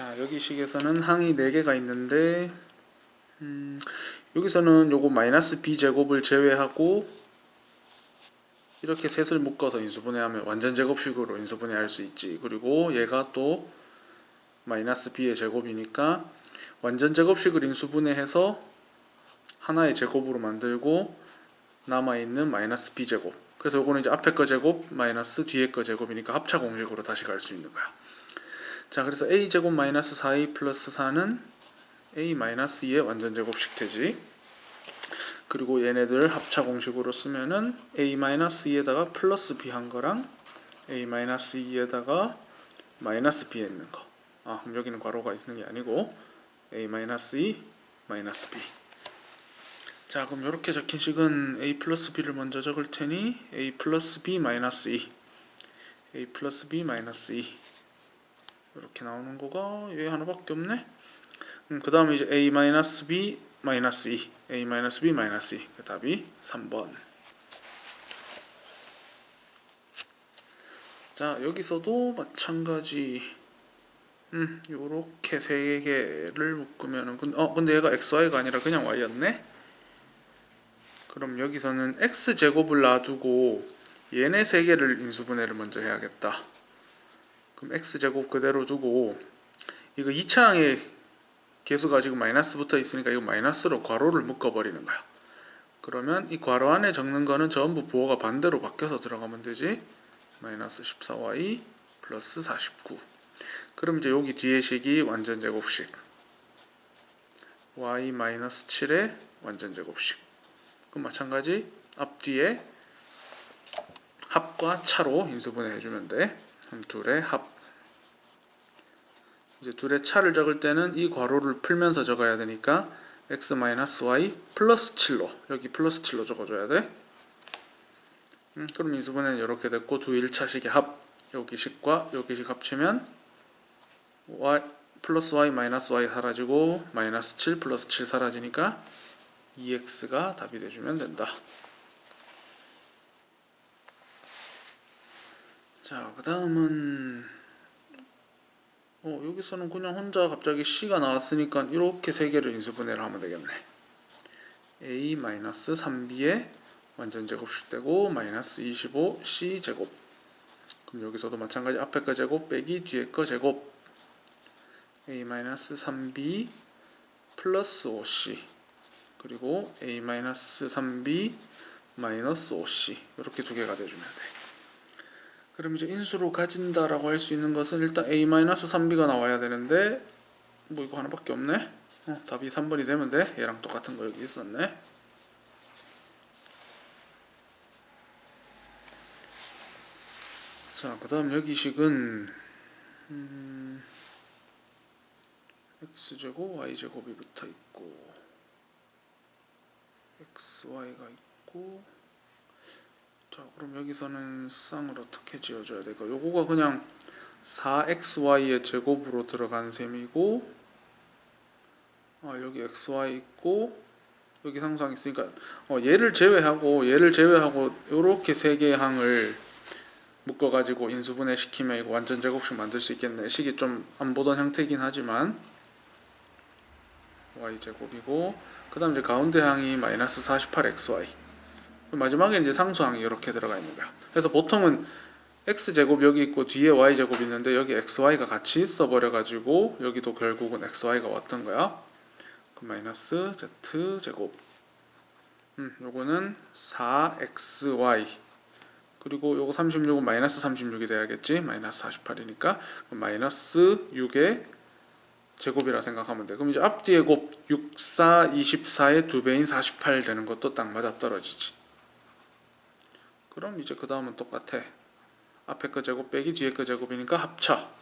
자 여기 식에서는 항이 4개가 있는데 음, 여기서는 요거 마이너스 b 제곱을 제외하고 이렇게 셋을 묶어서 인수분해하면 완전 제곱식으로 인수분해할 수 있지. 그리고 얘가 또 마이너스 b의 제곱이니까 완전 제곱식을 인수분해해서 하나의 제곱으로 만들고 남아있는 마이너스 b 제곱. 그래서 요거는 이제 앞에 거 제곱 마이너스 뒤에 거 제곱이니까 합차 공식으로 다시 갈 수 있는 거야 자 그래서 a 제곱 마이너스 4a 플러스 4는 a 마이너스 2의 완전 제곱식 되지 그리고 얘네들 합차 공식으로 쓰면은 a 마이너스 2에다가 플러스 b 한 거랑 a 마이너스 2에다가 마이너스 b 있는 거. 아 그럼 여기는 괄호가 있는 게 아니고 a 마이너스 2 마이너스 b. 자 그럼 이렇게 적힌 식은 a 플러스 b를 먼저 적을 테니 a 플러스 b 마이너스 2 a 플러스 b 마이너스 2 이렇게 나오는 거가 얘 하나밖에 없네. 음, 그 다음에 이제 a 마이너스 b 마이너스 2 a 마이너스 b 마이너스 2 그 답이 3번. 자 여기서도 마찬가지. 음 요렇게 세 개를 묶으면은 근- 어 근데 얘가 xy가 아니라 그냥 y였네? 그럼 여기서는 x 제곱을 놔두고 얘네 세 개를 인수분해를 먼저 해야겠다 그럼 x 제곱 그대로 두고 이거 2차항에 개수가 지금 마이너스 붙어 있으니까 이거 마이너스로 괄호를 묶어버리는 거야. 그러면 이 괄호 안에 적는 거는 전부 부호가 반대로 바뀌어서 들어가면 되지. 마이너스 14y 플러스 49. 그럼 이제 여기 뒤에 식이 완전 제곱식. y 마이너스 7의 완전 제곱식. 그럼 마찬가지 앞뒤에 합과 차로 인수분해 해주면 돼. 그럼 둘의 합. 이제 둘의 차를 적을 때는 이 괄호를 풀면서 적어야 되니까 x y 플러스 7로 여기 플러스 7로 적어줘야 돼. 음, 그럼 인수분해는 이렇게 됐고 두 1차식의 합 여기 식과 여기 식 합치면 y 플러스 y 마이너스 y 사라지고 마이너스 7 플러스 7 사라지니까 2x가 답이 돼주면 된다. 자, 그 다음은 어, 여기서는 그냥 혼자 갑자기 C가 나왔으니까 이렇게 세 개를 인수분해를 하면 되겠네. A 마이너스 3B의 완전 제곱식 되고 마이너스 25 C 제곱. 그럼 여기서도 마찬가지 앞에 거 제곱 빼기 뒤에 거 제곱. A 마이너스 3B 플러스 5C 그리고 A 마이너스 3B 마이너스 5C 이렇게 두 개가 돼주면 돼. 그럼 이제 인수로 가진다라고 할 수 있는 것은 일단 a-3b가 나와야 되는데 뭐 이거 하나밖에 없네. 어, 답이 3번이 되면 돼. 얘랑 똑같은 거 여기 있었네. 자, 그 다음 여기 식은 음, x 제곱 y 제곱이 붙어 있고 x y가 있고 자 그럼 여기서는 쌍을 어떻게 지어줘야 될까 요거가 그냥 4xy의 제곱으로 들어간 셈이고 아 여기 xy 있고 여기 상상 있으니까 어, 얘를 제외하고 얘를 제외하고 요렇게 세 개의 항을 묶어 가지고 인수분해 시키면 이거 완전 제곱식 만들 수 있겠네. 식이 좀 안 보던 형태이긴 하지만 y 제곱이고 그 다음 이제 가운데 항이 마이너스 48xy 마지막에 이제 상수항이 이렇게 들어가 있는 거야. 그래서 보통은 x 제곱 여기 있고 뒤에 y 제곱 있는데 여기 x y가 같이 있어 버려 가지고 여기도 결국은 x y가 왔던 거야. 그 마이너스 z 제곱. 음, 요거는 4xy. 그리고 요거 36은 마이너스 36이 돼야겠지. 마이너스 48이니까 마이너스 6의 제곱이라 생각하면 돼. 그럼 이제 앞뒤의 곱 6, 4, 24의 두 배인 48 되는 것도 딱 맞아 떨어지지. 그럼 이제 그 다음은 똑같아. 앞에 거 제곱 빼기 뒤에 거 제곱이니까 합쳐.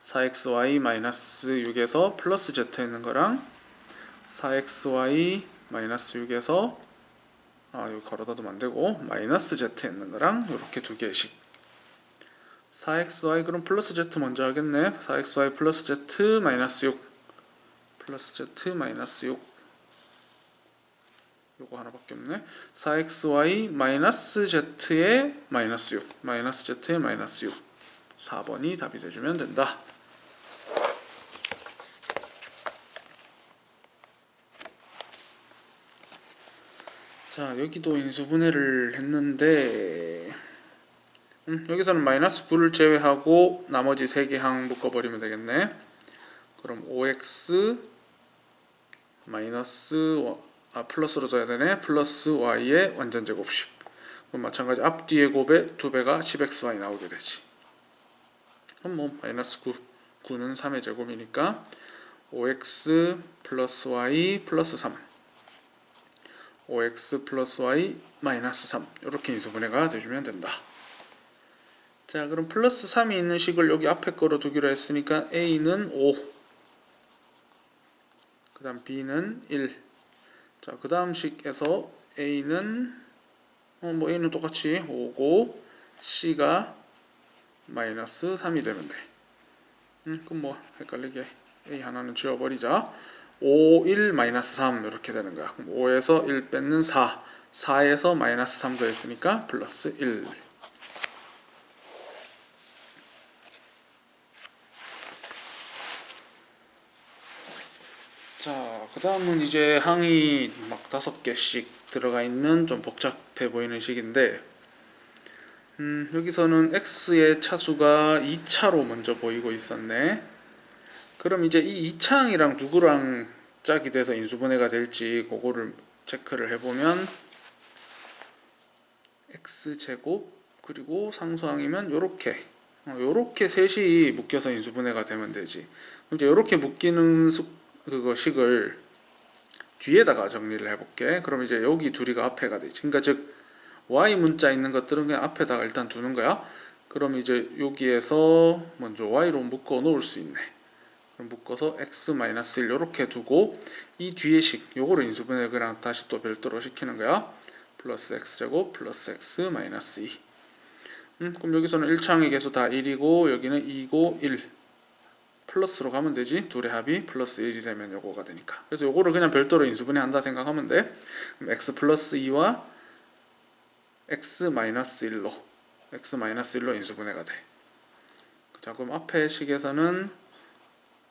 4xy 마이너스 6에서 플러스 z 있는 거랑 4xy 마이너스 6에서 아 여기 걸어다도 안 되고 마이너스 z 있는 거랑 이렇게 두 개씩 4xy 그럼 플러스 z 먼저 하겠네 4xy 플러스 z 마이너스 6 플러스 z 마이너스 6 요거 하나밖에 없네. 4xy 마이너스 z의 마이너스 6 마이너스 z의 마이너스 6 4번이 답이 돼주면 된다. 자 여기도 인수분해를 했는데 음, 여기서는 마이너스 9를 제외하고 나머지 3개 항 묶어버리면 되겠네. 그럼 5x 마이너스 아 플러스로 둬야 되네. 플러스 y의 완전 제곱식. 그럼 마찬가지 앞뒤의 곱에 2배가 10xy 나오게 되지. 그럼 뭐 마이너스 9 9는 3의 제곱이니까 5x 플러스 y 플러스 3 5x 플러스 y 마이너스 3 이렇게 인수분해가 돼주면 된다. 자 그럼 플러스 3이 있는 식을 여기 앞에 거로 두기로 했으니까 a는 5그 다음 b는 1 자, 그 다음 식에서 a는 어, 뭐 a는 똑같이 5고 c가 마이너스 3이 되면 돼. 음, 그럼 뭐 헷갈리게 a 하나는 지워버리자. 5, 1, 마이너스 3 이렇게 되는 거야. 그럼 5에서 1 뺏는 4, 4에서 마이너스 3 더했으니까 플러스 1. 자, 그 다음은 이제 항이 막 다섯 개씩 들어가 있는 좀 복잡해 보이는 식인데, 음, 여기서는 x의 차수가 2차로 먼저 보이고 있었네. 그럼 이제 이 2차항이랑 누구랑 짝이 돼서 인수분해가 될지 그거를 체크를 해보면 x 제곱 그리고 상수항이면 요렇게 어, 요렇게 셋이 묶여서 인수분해가 되면 되지. 이제 요렇게 묶이는 수, 그거 식을 뒤에다가 정리를 해볼게. 그럼 이제 여기 둘이가 앞에가 되지. 그러니까 즉 y 문자 있는 것들은 그냥 앞에다가 일단 두는 거야. 그럼 이제 여기에서 먼저 y로 묶어 놓을 수 있네. 그럼 묶어서 x-1 이렇게 두고 이 뒤에 식 요거를 인수분해 그냥 다시 또 별도로 시키는 거야. 플러스 x제곱 플러스 x 마이너스 2. 음, 그럼 여기서는 1차항의 개수 다 1이고 여기는 2고 1. 플러스로 가면 되지. 둘의 합이 플러스 1이 되면 요거가 되니까. 그래서 요거를 그냥 별도로 인수분해 한다 생각하면 돼. x 플러스 2와 x 마이너스 1로 x 마이너스 1로 인수분해가 돼. 자, 그럼 앞에 식에서는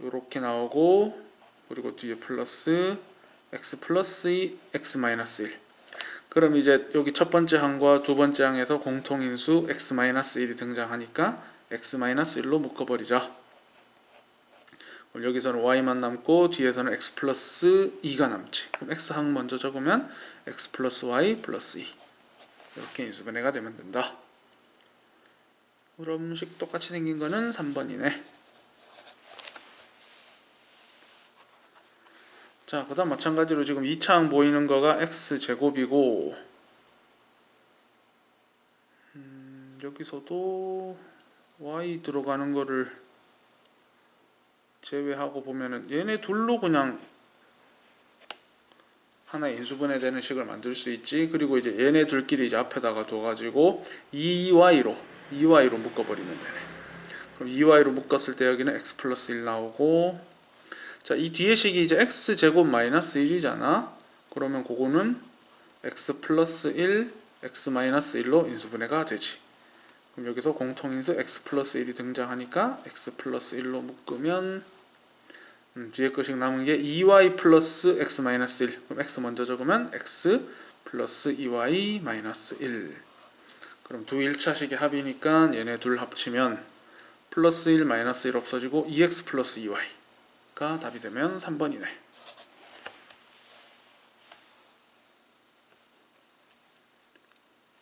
요렇게 나오고 그리고 뒤에 플러스 x 플러스 2 x 마이너스 1. 그럼 이제 여기 첫 번째 항과 두 번째 항에서 공통인수 x 마이너스 1이 등장하니까 x 마이너스 1로 묶어버리자. 여기서는 y만 남고 뒤에서는 x 플러스 2가 남지. 그럼 x 항 먼저 적으면 x 플러스 y 플러스 2 이렇게 인수분해가 되면 된다. 그럼 식 똑같이 생긴 거는 3번이네. 자, 그 다음 마찬가지로 지금 2차항 보이는 거가 x 제곱이고 음, 여기서도 y 들어가는 거를 제외하고 보면은 얘네 둘로 그냥 하나 인수분해 되는 식을 만들 수 있지. 그리고 이제 얘네 둘끼리 이제 앞에다가 둬가지고 2y로 2y로 묶어버리면 되네. 그럼 2y로 묶었을 때 여기는 x 플러스 1 나오고 자, 이 뒤에 식이 이제 x 제곱 마이너스 1이잖아. 그러면 그거는 x 플러스 1, x 마이너스 1로 인수분해가 되지. 그럼 여기서 공통인수 x 플러스 1이 등장하니까 x 플러스 1로 묶으면 음, 뒤에 것이 남은 게 2y 플러스 x 마이너스 1. 그럼 x 먼저 적으면 x 플러스 2y 마이너스 1. 그럼 두 1차식의 합이니까 얘네 둘 합치면 플러스 1 마이너스 1 없어지고 2x 플러스 2y가 답이 되면 3번이네.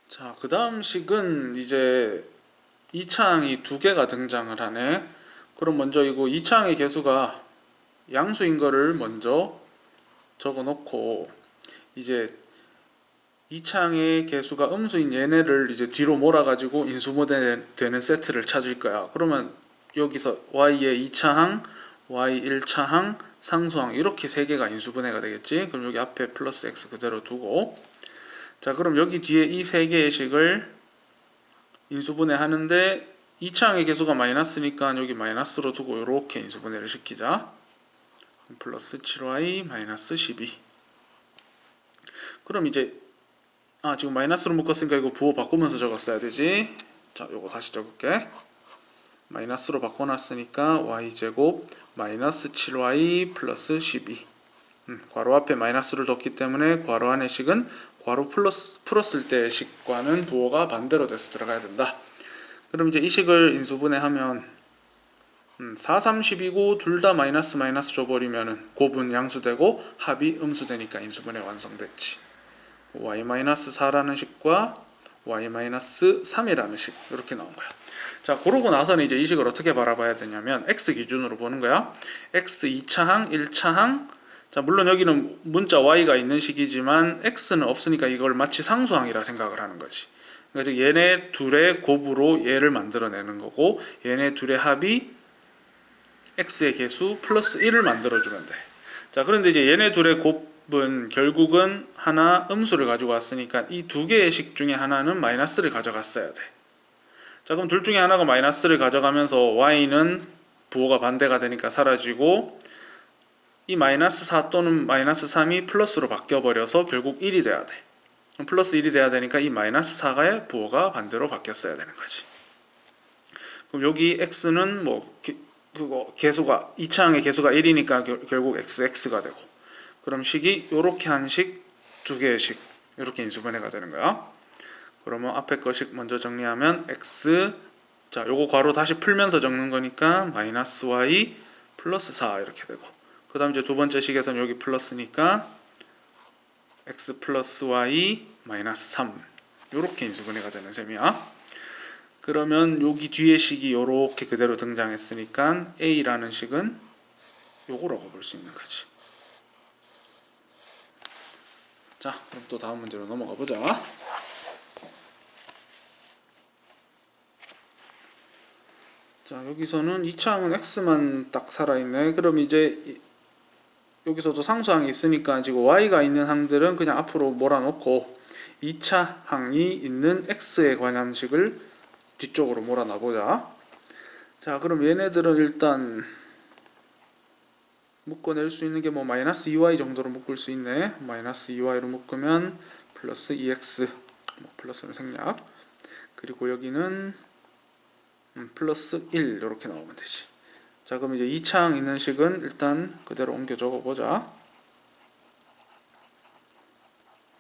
자, 그 다음 식은 이제 2차항이 두 개가 등장을 하네. 그럼 먼저 이거 2차항의 개수가 양수인 거를 먼저 적어 놓고 이제 2창의 개수가 음수인 얘네를 이제 뒤로 몰아 가지고 인수분해 되는 세트를 찾을 거야. 그러면 여기서 y의 2차항, y 1차항, 상수항 이렇게 세 개가 인수분해가 되겠지. 그럼 여기 앞에 플러스 x 그대로 두고 자, 그럼 여기 뒤에 이 세 개의 식을 인수분해 하는데 2차항의 개수가 마이너스니까 여기 마이너스로 두고 이렇게 인수분해를 시키자. 플러스 7y 마이너스 12 그럼 이제 아 지금 마이너스로 묶었으니까 이거 부호 바꾸면서 적었어야 되지? 자 요거 다시 적을게. 마이너스로 바꿔놨으니까 y제곱 마이너스 7y 플러스 12 음, 괄호 앞에 마이너스를 뒀기 때문에 괄호 안의 식은 괄호 플러스 풀었을 때 식과는 부호가 반대로 돼서 들어가야 된다. 그럼 이제 이 식을 인수분해하면 음, 4, 30이고 둘 다 마이너스 마이너스 줘버리면은 곱은 양수되고 합이 음수되니까 인수분해 완성됐지. y-4라는 식과 y-3이라는 식 이렇게 나온 거야. 자, 그러고 나서는 이제 이 식을 어떻게 바라봐야 되냐면 x 기준으로 보는 거야. x 2차항, 1차항. 자, 물론 여기는 문자 y가 있는 식이지만 x는 없으니까 이걸 마치 상수항이라 생각을 하는 거지. 그러니까 즉 얘네 둘의 곱으로 얘를 만들어내는 거고 얘네 둘의 합이 x의 개수 플러스 1을 만들어주면 돼. 자, 그런데 이제 얘네 둘의 곱은 결국은 하나 음수를 가지고 왔으니까 이 두 개의 식 중에 하나는 마이너스를 가져갔어야 돼. 자, 그럼 둘 중에 하나가 마이너스를 가져가면서 y는 부호가 반대가 되니까 사라지고 이 마이너스 4 또는 마이너스 3이 플러스로 바뀌어버려서 결국 1이 돼야 돼. 플러스 1이 돼야 되니까 이 마이너스 4가의 부호가 반대로 바뀌었어야 되는 거지. 그럼 여기 x는 뭐 개- 그거 개수가 2차항의 개수가 1이니까 결국 x x가 되고 그럼 식이 요렇게 한 식 두 개의 식 이렇게 인수분해가 되는 거야. 그러면 앞에 거식 먼저 정리하면 x 자 요거 괄호 다시 풀면서 적는 거니까 마이너스 y 플러스 4 이렇게 되고 그 다음 이제 두 번째 식에서는 여기 플러스니까 x 플러스 y 마이너스 3 요렇게 인수분해가 되는 셈이야. 그러면 여기 뒤에 식이 요렇게 그대로 등장했으니까 a라는 식은 요거라고 볼 수 있는 거지. 자, 그럼 또 다음 문제로 넘어가 보자. 자, 여기서는 2차항은 x만 딱 살아있네. 그럼 이제 이- 여기서도 상수항이 있으니까 지금 y가 있는 항들은 그냥 앞으로 몰아놓고 2차 항이 있는 x에 관한 식을 뒤쪽으로 몰아놔 보자. 자, 그럼 얘네들은 일단 묶어낼 수 있는 게 뭐 마이너스 2y 정도로 묶을 수 있네. 마이너스 2y로 묶으면 플러스 2x 뭐 플러스는 생략. 그리고 여기는 음, 플러스 1 이렇게 나오면 되지. 자, 그럼 이제 2차항 있는 식은 일단 그대로 옮겨 적어 보자.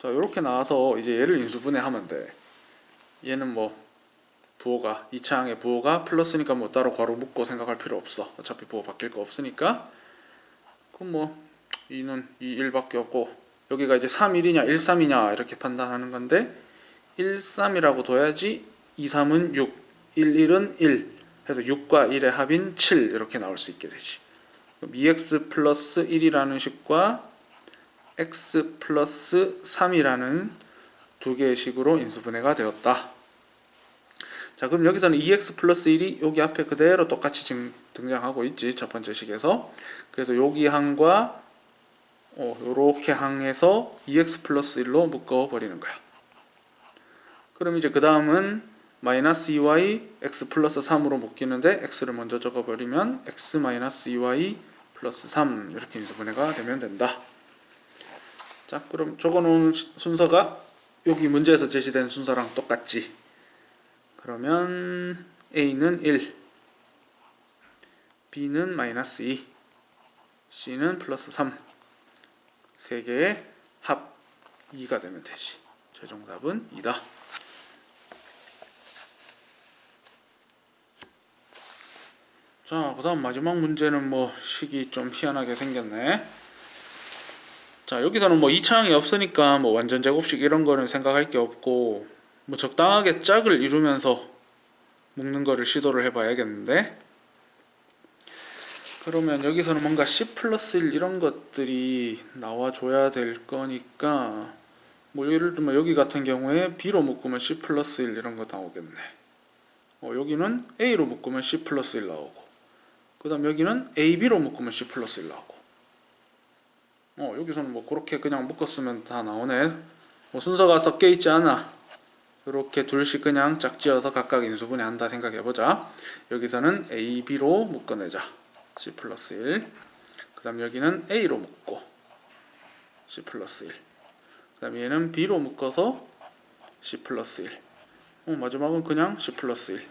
자, 이렇게 나와서 이제 얘를 인수분해하면 돼. 얘는 뭐 부호가 2차항의 부호가 플러스니까 뭐 따로 괄호 묶고 생각할 필요 없어. 어차피 부호 바뀔 거 없으니까. 그럼 뭐 2는 2, 1밖에 없고 여기가 이제 3, 1이냐 1, 3이냐 이렇게 판단하는 건데 1, 3이라고 둬야지 2, 3은 6, 1, 1은 1 해서 6과 1의 합인 7 이렇게 나올 수 있게 되지. 그럼 2x 플러스 1이라는 식과 x 플러스 3이라는 두 개의 식으로 인수분해가 되었다. 자 그럼 여기서는 2x 플러스 1이 여기 앞에 그대로 똑같이 지금 등장하고 있지 첫 번째 식에서. 그래서 여기 항과 어, 요렇게 항에서 2x 플러스 1로 묶어 버리는 거야. 그럼 이제 그 다음은 마이너스 2y x 플러스 3으로 묶이는데 x를 먼저 적어 버리면 x 마이너스 2y 플러스 3 이렇게 인수분해가 되면 된다. 자 그럼 적어 놓은 시- 순서가 여기 문제에서 제시된 순서랑 똑같지 그러면 A는 1, B는 마이너스 2, C는 플러스 3. 세 개의 합 2가 되면 되지. 최종 답은 2다. 자, 그 다음 마지막 문제는 뭐 식이 좀 희한하게 생겼네. 자, 여기서는 뭐 2차항이 없으니까 뭐 완전 제곱식 이런 거는 생각할 게 없고 뭐 적당하게 짝을 이루면서 묶는 거를 시도를 해봐야겠는데? 그러면 여기서는 뭔가 C 플러스 1 이런 것들이 나와줘야 될 거니까 뭐 예를 들면 여기 같은 경우에 B로 묶으면 C 플러스 1 이런 거 나오겠네. 어, 여기는 A로 묶으면 C 플러스 1 나오고 그 다음 여기는 AB로 묶으면 C 플러스 1 나오고. 어 여기서는 뭐 그렇게 그냥 묶었으면 다 나오네. 뭐 순서가 섞여 있지 않아 이렇게 둘씩 그냥 짝지어서 각각 인수분해 한다 생각해 보자. 여기서는 A, B로 묶어내자. C 플러스 1. 그 다음 여기는 A로 묶고 C 플러스 1. 그 다음 얘는 B로 묶어서 C 플러스 1. 어, 마지막은 그냥 C 플러스 1.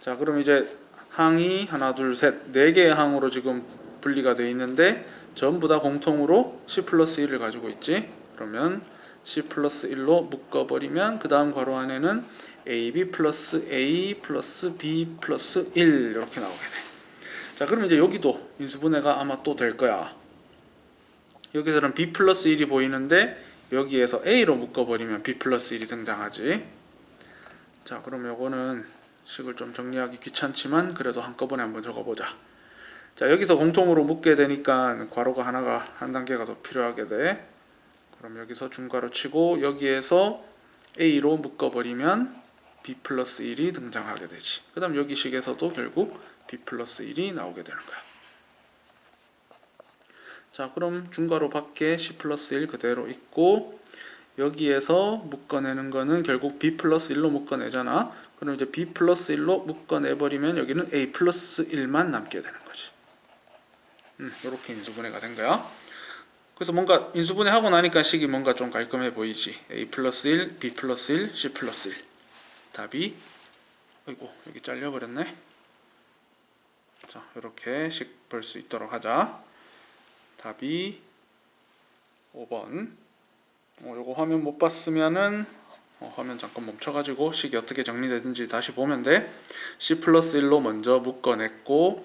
자, 그럼 이제 항이 하나, 둘, 셋, 네 개의 항으로 지금 분리가 되어 있는데 전부 다 공통으로 C 플러스 1을 가지고 있지. 그러면 C 플러스 1로 묶어버리면 그 다음 괄호 안에는 AB 플러스 A 플러스 B 플러스 1 이렇게 나오게 돼. 자 그럼 이제 여기도 인수분해가 아마 또 될 거야. 여기서는 B 플러스 1이 보이는데 여기에서 A로 묶어버리면 B 플러스 1이 등장하지. 자 그럼 요거는 식을 좀 정리하기 귀찮지만 그래도 한꺼번에 한번 적어보자. 자 여기서 공통으로 묶게 되니까 괄호가 하나가 한 단계가 더 필요하게 돼. 그럼 여기서 중괄호 치고 여기에서 A로 묶어버리면 B 플러스 1이 등장하게 되지. 그 다음 여기 식에서도 결국 B 플러스 1이 나오게 되는 거야. 자 그럼 중괄호 밖에 C 플러스 1 그대로 있고 여기에서 묶어내는 거는 결국 B 플러스 1로 묶어내잖아. 그럼 이제 B 플러스 1로 묶어내버리면 여기는 A 플러스 1만 남게 되는 거지. 음, 이렇게 인수분해가 된 거야. 그래서 뭔가 인수분해 하고 나니까 식이 뭔가 좀 깔끔해 보이지. A 플러스 1, B 플러스 1, C 플러스 1. 답이 아이고 여기 잘려버렸네. 자 이렇게 식 볼 수 있도록 하자. 답이 5번. 어, 요거 화면 못 봤으면은 어, 화면 잠깐 멈춰가지고 식이 어떻게 정리되는지 다시 보면 돼. C 플러스 1로 먼저 묶어냈고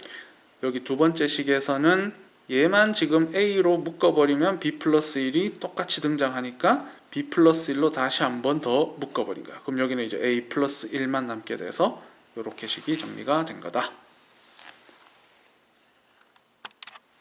여기 두 번째 식에서는 얘만 지금 A로 묶어버리면 B 플러스 1이 똑같이 등장하니까 B 플러스 1로 다시 한 번 더 묶어버린 거야. 그럼 여기는 이제 A 플러스 1만 남게 돼서 이렇게 식이 정리가 된 거다.